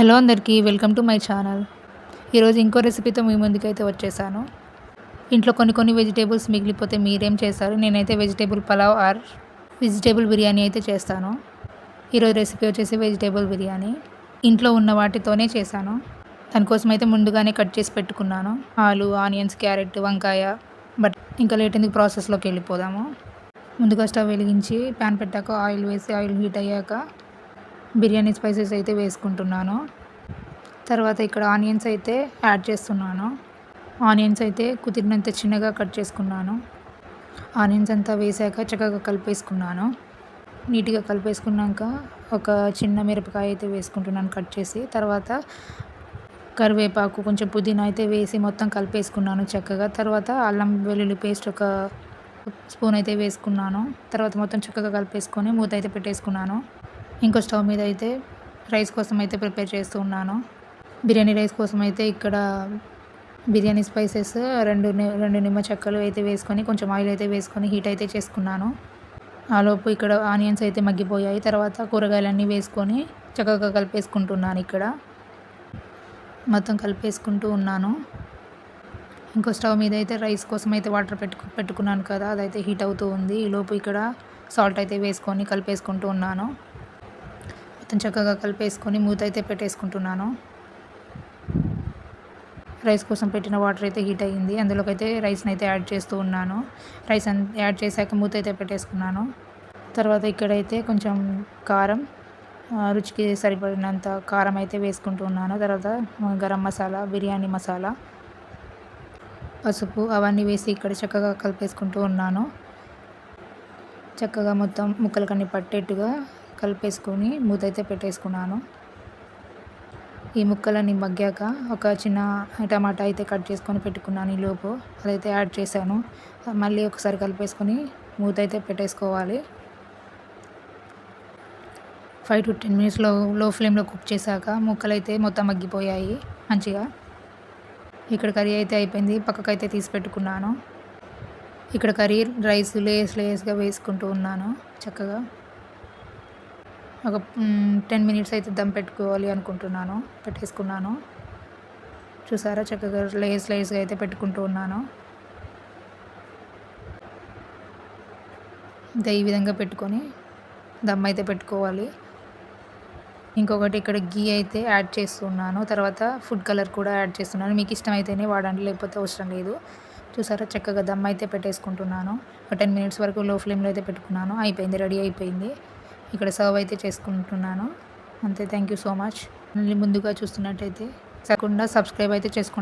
Hello అందరికీ welcome to my channel. ఈరోజు ఇంకో రెసిపీతో మీ ముందుకైతే వచ్చేసాను. ఇంట్లో కొన్ని కొన్ని వెజిటేబుల్స్ మిగిలిపోతే మీరేం చేస్తారు? నేనైతే vegetable pulao or vegetable biryani అయితే చేస్తాను. ఈరోజు రెసిపీ వచ్చేసి వెజిటేబుల్ బిర్యానీ. ఇంట్లో ఉన్న వాటితోనే చేశాను. దానికోసం అయితే ముందుగానే కట్ చేసి పెట్టుకున్నాను. ఆలు ఆనియన్స్ క్యారెట్ వంకాయ. బట్ ఇంకా లేట్ ఎందుకు ప్రాసెస్లోకి వెళ్ళిపోదాము. ముందుగా స్టవ్ వెలిగించి ప్యాన్ పెట్టాక ఆయిల్ వేసి ఆయిల్ హీట్ అయ్యాక బిర్యానీ స్పైసెస్ అయితే వేసుకుంటున్నాను. తర్వాత ఇక్కడ ఆనియన్స్ అయితే యాడ్ చేస్తున్నాను. ఆనియన్స్ అయితే కుదిరినంత చిన్నగా కట్ చేసుకున్నాను. ఆనియన్స్ అంతా వేసాక చక్కగా కలిపేసుకున్నాను. నీట్గా కలిపేసుకున్నాక ఒక చిన్న మిరపకాయ అయితే వేసుకుంటున్నాను కట్ చేసి. తర్వాత కరివేపాకు కొంచెం పుదీనా అయితే వేసి మొత్తం కలిపేసుకున్నాను చక్కగా. తర్వాత అల్లం వెల్లుల్లి పేస్ట్ ఒక స్పూన్ అయితే వేసుకున్నాను. తర్వాత మొత్తం చక్కగా కలిపేసుకొని మూత అయితే పెట్టేసుకున్నాను. ఇంకో స్టవ్ మీద అయితే రైస్ కోసం అయితే ప్రిపేర్ చేస్తూ ఉన్నాను. బిర్యానీ రైస్ కోసం అయితే ఇక్కడ బిర్యానీ స్పైసెస్ రెండు రెండు నిమ్మ చెక్కలు అయితే వేసుకొని కొంచెం ఆయిల్ అయితే వేసుకొని హీట్ అయితే చేసుకున్నాను. ఆలోపు ఇక్కడ ఆనియన్స్ అయితే మగ్గిపోయాయి. తర్వాత కూరగాయలన్నీ వేసుకొని చక్కగా కలిపేసుకుంటున్నాను ఇక్కడ. మొత్తం కలిపేసుకుంటూ ఉన్నాను. ఇంకో స్టవ్ మీద అయితే రైస్ కోసం అయితే వాటర్ పెట్టుకు పెట్టుకున్నాను కదా అదైతే హీట్ అవుతూ ఉంది. ఈలోపు ఇక్కడ సాల్ట్ అయితే వేసుకొని కలిపేసుకుంటూ ఉన్నాను. మొత్తం చక్కగా కలిపేసుకొని మూత అయితే పెట్టేసుకుంటున్నాను. రైస్ కోసం పెట్టిన వాటర్ అయితే హీట్ అయ్యింది. అందులోకి అయితే రైస్ని అయితే యాడ్ చేస్తూ ఉన్నాను. రైస్ యాడ్ చేశాక మూత అయితే పెట్టేసుకున్నాను. తర్వాత ఇక్కడైతే కొంచెం కారం రుచికి సరిపడినంత కారం అయితే వేసుకుంటూ ఉన్నాను. తర్వాత గరం మసాలా బిర్యానీ మసాలా పసుపు అవన్నీ వేసి ఇక్కడ చక్కగా కలిపేసుకుంటూ ఉన్నాను. చక్కగా మొత్తం ముక్కలు కన్నీ పట్టేట్టుగా కలిపేసుకొని మూత అయితే పెట్టేసుకున్నాను. ఈ ముక్కలన్నీ మగ్గాక ఒక చిన్న టమాటా అయితే కట్ చేసుకొని పెట్టుకున్నాను ఈ అదైతే యాడ్ చేశాను. మళ్ళీ ఒకసారి కలిపేసుకొని మూత అయితే పెట్టేసుకోవాలి. ఫైవ్ టు టెన్ మినిట్స్లో లో ఫ్లేమ్లో కుక్ చేశాక ముక్కలు అయితే మొత్తం మగ్గిపోయాయి మంచిగా. ఇక్కడ కర్రీ అయితే అయిపోయింది. పక్కకైతే తీసి పెట్టుకున్నాను. ఇక్కడ కర్రీ రైస్ లేస్ లేస్గా వేసుకుంటూ ఉన్నాను చక్కగా. ఒక టెన్ మినిట్స్ అయితే దమ్ పెట్టుకోవాలి అనుకుంటున్నాను పెట్టేసుకున్నాను. చూసారా చక్కగా లేస్ లేస్గా అయితే పెట్టుకుంటూ ఉన్నాను. ఈ విధంగా పెట్టుకొని దమ్ అయితే పెట్టుకోవాలి. ఇంకొకటి ఇక్కడ గీ అయితే యాడ్ చేస్తున్నాను. తర్వాత ఫుడ్ కలర్ కూడా యాడ్ చేస్తున్నాను. మీకు ఇష్టమైతేనే వాడండి లేకపోతే అవసరం లేదు. చూసారా చక్కగా దమ్ అయితే పెట్టేసుకుంటున్నాను. ఒక టెన్ మినిట్స్ వరకు లో ఫ్లేమ్లో అయితే పెట్టుకున్నాను. అయిపోయింది రెడీ అయిపోయింది. ఇక్కడ సర్వ్ అయితే చేసుకుంటున్నాను. అంతే థ్యాంక్ యూ సో మచ్ మళ్ళీ ముందుగా చూస్తున్నట్టయితే తప్పకుండా సబ్స్క్రైబ్ అయితే చేసుకోండి